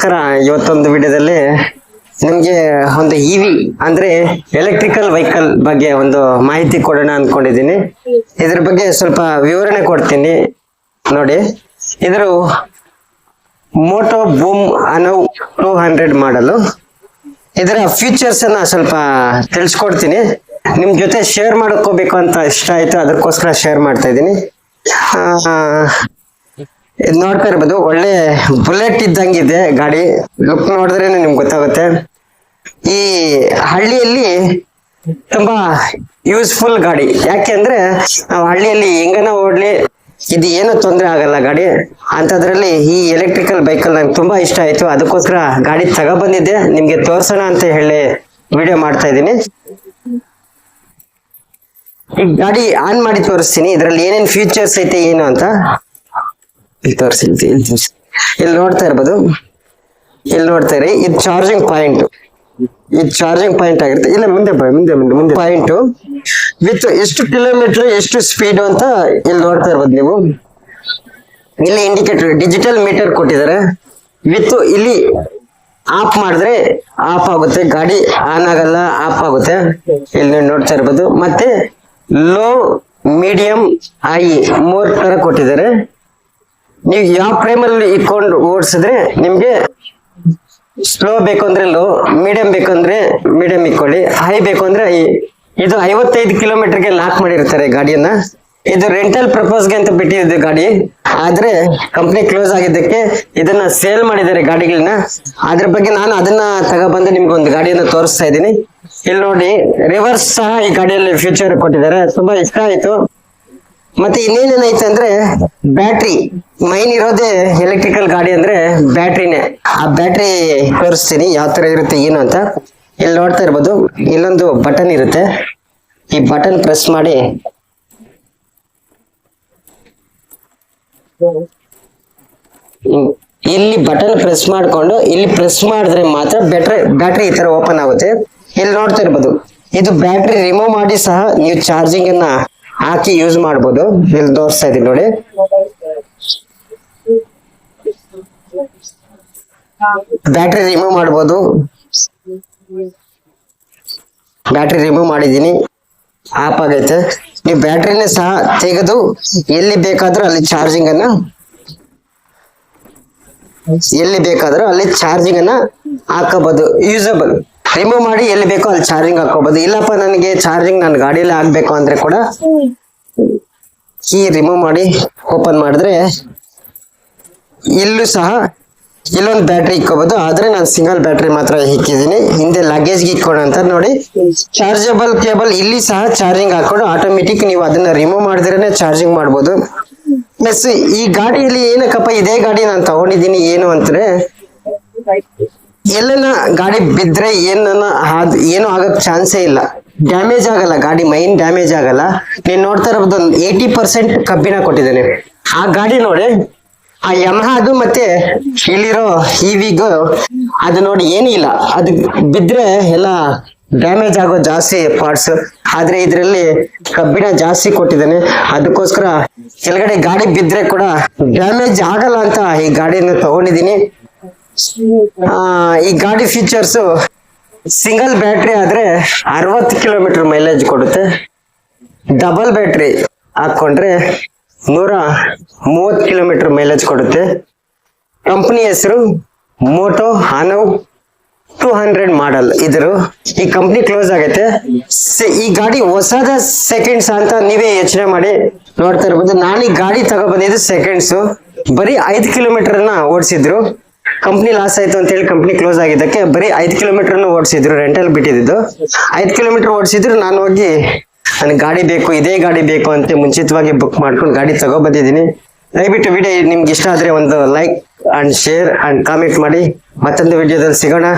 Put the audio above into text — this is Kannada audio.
ನಮಸ್ಕಾರ. ಇವತ್ತೊಂದು ವಿಡಿಯೋದಲ್ಲಿ ನಿಮಗೆ ಒಂದು ಇ ವಿ ಅಂದ್ರೆ ಎಲೆಕ್ಟ್ರಿಕಲ್ ವೆಹಿಕಲ್ ಬಗ್ಗೆ ಒಂದು ಮಾಹಿತಿ ಕೊಡೋಣ ಅಂದ್ಕೊಂಡಿದ್ದೀನಿ ಇದ್ರ ಬಗ್ಗೆ ಸ್ವಲ್ಪ ವಿವರಣೆ ಕೊಡ್ತೀನಿ ನೋಡಿ. ಇದರ ಮೋಟೋ ಬೂಮ್ ಅನೌ ಟೂ ಹಂಡ್ರೆಡ್ ಮಾಡಲು ಇದರ ಅನ್ನ ಸ್ವಲ್ಪ ತಿಳಿಸ್ಕೊಡ್ತೀನಿ. ನಿಮ್ಮ ಜೊತೆ ಶೇರ್ ಮಾಡ್ಕೋಬೇಕು ಅಂತ ಇಷ್ಟ ಆಯ್ತು, ಅದಕ್ಕೋಸ್ಕರ ಶೇರ್ ಮಾಡ್ತಾ ಇದ್ದೀನಿ. ಇದು ನೋಡ್ತಾ ಇರ್ಬೋದು. ಒಳ್ಳೆ ಬುಲೆಟ್ ಇದ್ದಂಗಿದೆ ಗಾಡಿ. ಲುಕ್ ನೋಡಿದ್ರೆ ನಿಮ್ಗೆ ಗೊತ್ತಾಗುತ್ತೆ. ಈ ಹಳ್ಳಿಯಲ್ಲಿ ತುಂಬಾ ಯೂಸ್ಫುಲ್ ಗಾಡಿ. ಯಾಕೆ ಅಂದ್ರೆ ನಾವು ಹಳ್ಳಿಯಲ್ಲಿ ಹೆಂಗನ ಓಡ್ಲಿ, ಇದು ಏನು ತೊಂದರೆ ಆಗಲ್ಲ ಗಾಡಿ. ಅಂತದ್ರಲ್ಲಿ ಈ ಎಲೆಕ್ಟ್ರಿಕಲ್ ಬೈಕಲ್ಲಿ ನಂಗೆ ತುಂಬಾ ಇಷ್ಟ ಆಯ್ತು. ಅದಕ್ಕೋಸ್ಕರ ಗಾಡಿ ತಗೊಬಂದಿದ್ದೆ. ನಿಮ್ಗೆ ತೋರ್ಸೋಣ ಅಂತ ಹೇಳಿ ವಿಡಿಯೋ ಮಾಡ್ತಾ ಇದ್ದೀನಿ. ಗಾಡಿ ಆನ್ ಮಾಡಿ ತೋರಿಸ್ತೀನಿ. ಇದರಲ್ಲಿ ಏನೇನು ಫೀಚರ್ಸ್ ಐತೆ, ಏನು ಅಂತ. ತೋರಿಸಿ ಇಲ್ಲಿ ತೋರಿಸಿ. ಇಲ್ಲಿ ನೋಡ್ತಾ ಇರ್ಬೋದು. ಇಲ್ಲಿ ನೋಡ್ತಾ ಇರಿ, ಇದು ಚಾರ್ಜಿಂಗ್ ಪಾಯಿಂಟ್ ಇದು ಚಾರ್ಜಿಂಗ್ ಪಾಯಿಂಟ್ ಆಗಿರುತ್ತೆ. ಇಲ್ಲ, ಮುಂದೆ ಮುಂದೆ ಮುಂದೆ ಮುಂದೆ. ಪಾಯಿಂಟ್ ವಿತ್ ಎಷ್ಟು ಕಿಲೋಮೀಟರ್ ಎಷ್ಟು ಸ್ಪೀಡ್ ಅಂತ ಇಲ್ಲಿ ನೋಡ್ತಾ ಇರ್ಬೋದು ನೀವು. ಇಲ್ಲಿ ಇಂಡಿಕೇಟರ್ ಡಿಜಿಟಲ್ ಮೀಟರ್ ಕೊಟ್ಟಿದ್ದಾರೆ. ವಿತ್ ಇಲ್ಲಿ ಆಫ್ ಮಾಡಿದ್ರೆ ಆಫ್ ಆಗುತ್ತೆ. ಗಾಡಿ ಆನ್ ಆಗಲ್ಲ ಆಫ್ ಆಗುತ್ತೆ. ಇಲ್ಲಿ ನೋಡ್ತಾ ಇರ್ಬೋದು. ಮತ್ತೆ ಲೋ ಮೀಡಿಯಂ ಹೈ ಮೂರ್ ತರ ಕೊಟ್ಟಿದ್ದಾರೆ. ನೀವು ಯಾವ ಫ್ರೇಮಲ್ಲಿ ಇಟ್ಕೊಂಡು ಓಡಿಸಿದ್ರೆ ನಿಮ್ಗೆ ಸ್ಲೋ ಬೇಕು ಅಂದ್ರೆ ಲೋ ಮೀಡಿಯಂ ಬೇಕು ಅಂದ್ರೆ ಮೀಡಿಯಂ ಇಟ್ಕೊಳ್ಳಿ. ಹೈ ಬೇಕು ಅಂದ್ರೆ ಇದು ಐವತ್ತೈದು ಕಿಲೋಮೀಟರ್ಗೆ ಲಾಕ್ ಮಾಡಿರ್ತಾರೆ ಗಾಡಿಯನ್ನ. ಇದು ರೆಂಟಲ್ಗೆ ಅಂತ ಬಿಟ್ಟಿದ್ದು ಗಾಡಿ. ಆದ್ರೆ ಕಂಪ್ನಿ ಕ್ಲೋಸ್ ಆಗಿದ್ದಕ್ಕೆ ಇದನ್ನ ಸೇಲ್ ಮಾಡಿದ್ದಾರೆ ಗಾಡಿಗಳನ್ನ. ಅದ್ರ ಬಗ್ಗೆ ನಾನು ಅದನ್ನ ತಗೊಬಂದು ನಿಮ್ಗೆ ಒಂದು ಗಾಡಿಯನ್ನ ತೋರಿಸ್ತಾ ಇದ್ದೀನಿ. ಇಲ್ಲಿ ನೋಡಿ ರಿವರ್ಸ್ ಸಹ ಈ ಗಾಡಿಯಲ್ಲಿ ಫ್ಯೂಚರ್ ಕೊಟ್ಟಿದ್ದಾರೆ. ತುಂಬಾ ಇಷ್ಟ ಆಯ್ತು. ಮತ್ತೆ ಇನ್ನೇನೇನೈತೆ ಅಂದ್ರೆ ಬ್ಯಾಟ್ರಿ, ಮೈನ್ ಇರೋದೇ ಎಲೆಕ್ಟ್ರಿಕಲ್ ಗಾಡಿ ಅಂದ್ರೆ ಬ್ಯಾಟ್ರಿನೇ. ಆ ಬ್ಯಾಟ್ರಿ ತೋರಿಸ್ತೀನಿ, ಯಾವ ತರ ಇರುತ್ತೆ, ಏನು ಅಂತ. ಇಲ್ಲಿ ನೋಡ್ತಾ ಇರ್ಬೋದು, ಇಲ್ಲೊಂದು ಬಟನ್ ಇರುತ್ತೆ. ಈ ಬಟನ್ ಪ್ರೆಸ್ ಮಾಡಿ. ಇಲ್ಲಿ ಬಟನ್ ಪ್ರೆಸ್ ಮಾಡಿಕೊಂಡು, ಇಲ್ಲಿ ಪ್ರೆಸ್ ಮಾಡಿದ್ರೆ ಮಾತ್ರ ಬ್ಯಾಟ್ರಿ ಬ್ಯಾಟ್ರಿ ಈ ತರ ಓಪನ್ ಆಗುತ್ತೆ. ಇಲ್ಲಿ ನೋಡ್ತಾ ಇರ್ಬೋದು, ಇದು ಬ್ಯಾಟ್ರಿ ರಿಮೂವ್ ಮಾಡಿ ಸಹ ನೀವು ಚಾರ್ಜಿಂಗ್ ಅನ್ನ ಹಾಕಿ ಯೂಸ್ ಮಾಡ್ಬೋದು. ಇಲ್ಲಿ ತೋರಿಸ್ತಾ ಇದೀನಿ ನೋಡಿ. ಬ್ಯಾಟ್ರಿ ರಿಮೂವ್ ಮಾಡ್ಬೋದು. ಬ್ಯಾಟ್ರಿ ರಿಮೂವ್ ಮಾಡಿದ್ದೀನಿ. ಆಫ್ ಆಗೈತೆ. ನೀವು ಬ್ಯಾಟ್ರಿನ ಸಹ ತೆಗೆದು ಎಲ್ಲಿ ಬೇಕಾದ್ರೂ ಅಲ್ಲಿ ಚಾರ್ಜಿಂಗ್ ಅನ್ನ ಎಲ್ಲಿ ಬೇಕಾದ್ರೂ ಅಲ್ಲಿ ಚಾರ್ಜಿಂಗ್ ಅನ್ನ ಹಾಕಬಹುದು ಯೂಸಬಲ್ ರಿಮೂವ್ ಮಾಡಿ ಎಲ್ಲಿ ಬೇಕೋ ಅಲ್ಲಿ ಚಾರ್ಜಿಂಗ್ ಹಾಕೋಬಹುದು ಇಲ್ಲಪ್ಪ, ನನಗೆ ಚಾರ್ಜಿಂಗ್ ನನ್ನ ಗಾಡಿಯಲ್ಲಿ ಹಾಕ್ಬೇಕು ಅಂದ್ರೆ ಕೂಡ ಕೀ ರಿಮೂವ್ ಮಾಡಿ ಓಪನ್ ಮಾಡಿದ್ರೆ ಇಲ್ಲೂ ಸಹ ಇಲ್ಲೊಂದು ಬ್ಯಾಟ್ರಿ ಇಕ್ಕೋಬಹುದು ಆದ್ರೆ ನಾನು ಸಿಂಗಲ್ ಬ್ಯಾಟ್ರಿ ಮಾತ್ರ ಇಕ್ಕಿದ್ದೀನಿ. ಹಿಂದೆ ಲಗೇಜ್ ಇಕ್ಕೋಣ ಅಂತ ನೋಡಿ. ಚಾರ್ಜಬಲ್ ಕೇಬಲ್ ಇಲ್ಲಿ ಸಹ ಚಾರ್ಜಿಂಗ್ ಹಾಕೊಂಡು ಆಟೋಮೆಟಿಕ್ ನೀವು ಅದನ್ನ ರಿಮೂವ್ ಮಾಡಿದ್ರೇನೆ ಚಾರ್ಜಿಂಗ್ ಮಾಡ್ಬೋದು. ಪ್ಲಸ್ ಈ ಗಾಡಿಯಲ್ಲಿ ಏನಕ್ಕಪ್ಪ, ಇದೇ ಗಾಡಿ ನಾನು ತಗೊಂಡಿದ್ದೀನಿ ಏನು ಅಂದ್ರೆ ಎಲ್ಲನ ಗಾಡಿ ಬಿದ್ರೆ ಏನನ್ನ ಏನು ಆಗಕ್ ಚಾನ್ಸೇ ಇಲ್ಲ. ಡ್ಯಾಮೇಜ್ ಆಗಲ್ಲ, ಗಾಡಿ ಮೈನ್ ಡ್ಯಾಮೇಜ್ ಆಗಲ್ಲ. ನೀನ್ ನೋಡ್ತಾ ಇರೋದು ಒಂದು ಏಯ್ಟಿ ಪರ್ಸೆಂಟ್ ಕಬ್ಬಿಣ ಕೊಟ್ಟಿದ್ದೇನೆ. ಆ ಗಾಡಿ ನೋಡಿ, ಆ ಯಮಹಾದು ಮತ್ತೆ ಇಲ್ಲಿರೋ ಇವಿಗೂ ಅದು ನೋಡಿ ಏನಿಲ್ಲ ಅದು ಬಿದ್ರೆ ಎಲ್ಲ ಡ್ಯಾಮೇಜ್ ಆಗೋ ಜಾಸ್ತಿ ಪಾರ್ಟ್ಸ್ ಆದ್ರೆ ಇದ್ರಲ್ಲಿ ಕಬ್ಬಿಣ ಜಾಸ್ತಿ ಕೊಟ್ಟಿದ್ದಾನೆ. ಅದಕ್ಕೋಸ್ಕರ ಕೆಳಗಡೆ ಗಾಡಿ ಬಿದ್ರೆ ಕೂಡ ಡ್ಯಾಮೇಜ್ ಆಗಲ್ಲ ಅಂತ ಈ ಗಾಡಿಯನ್ನು ತಗೊಂಡಿದ್ದೀನಿ. ಈ ಗಾಡಿ ಫೀಚರ್ಸ್ ಸಿಂಗಲ್ ಬ್ಯಾಟ್ರಿ ಆದ್ರೆ ಅರವತ್ತು ಕಿಲೋಮೀಟರ್ ಮೈಲೇಜ್ ಕೊಡುತ್ತೆ. ಡಬಲ್ ಬ್ಯಾಟ್ರಿ ಹಾಕೊಂಡ್ರೆ ನೂರ ಮೂವತ್ತು ಕಿಲೋಮೀಟರ್ ಮೈಲೇಜ್ ಕೊಡುತ್ತೆ. ಕಂಪನಿ ಹೆಸರು ಮೋಟೋ ಹಾನವ್ ಟೂ ಹಂಡ್ರೆಡ್ ಮಾಡಲ್ ಇದ್ರು ಈ ಕಂಪ್ನಿ ಕ್ಲೋಸ್ ಆಗೈತೆ. ಈ ಗಾಡಿ ಹೊಸದ ಸೆಕೆಂಡ್ಸ್ ಅಂತ ನೀವೇ ಯೋಚನೆ ಮಾಡಿ ನೋಡ್ತಾ ಇರ್ಬೋದು. ನಾನು ಈ ಗಾಡಿ ತಗೊಬಂದಿದ್ದು ಸೆಕೆಂಡ್ಸ್ ಬರೀ ಐದು ಕಿಲೋಮೀಟರ್ನ ಓಡಿಸಿದ್ರು. ಕಂಪ್ನಿ ಲಾಸ್ ಆಯ್ತು ಅಂತ ಹೇಳಿ ಕಂಪ್ನಿ ಕ್ಲೋಸ್ ಆಗಿದ್ದಕ್ಕೆ ಬರೀ ಐದು ಕಿಲೋಮೀಟರ್ ಓಡಿಸಿದ್ರು ರೆಂಟಲ್ ಬಿಟ್ಟಿದ್ದು. ಐದು ಕಿಲೋಮೀಟರ್ ಓಡಿಸಿದ್ರು, ನಾನು ಹೋಗಿ ನನಗೆ ಗಾಡಿ ಬೇಕು, ಇದೇ ಗಾಡಿ ಬೇಕು ಅಂತ ಮುಂಚಿತವಾಗಿ ಬುಕ್ ಮಾಡ್ಕೊಂಡು ಗಾಡಿ ತಗೊಬಂದಿದ್ದೀನಿ ದಯವಿಟ್ಟು ವಿಡಿಯೋ ನಿಮ್ಗೆ ಇಷ್ಟ ಆದರೆ ಒಂದು like and share and comment ಮಾಡಿ. ಮತ್ತೊಂದು ವಿಡಿಯೋದಲ್ಲಿ ಸಿಗೋಣ.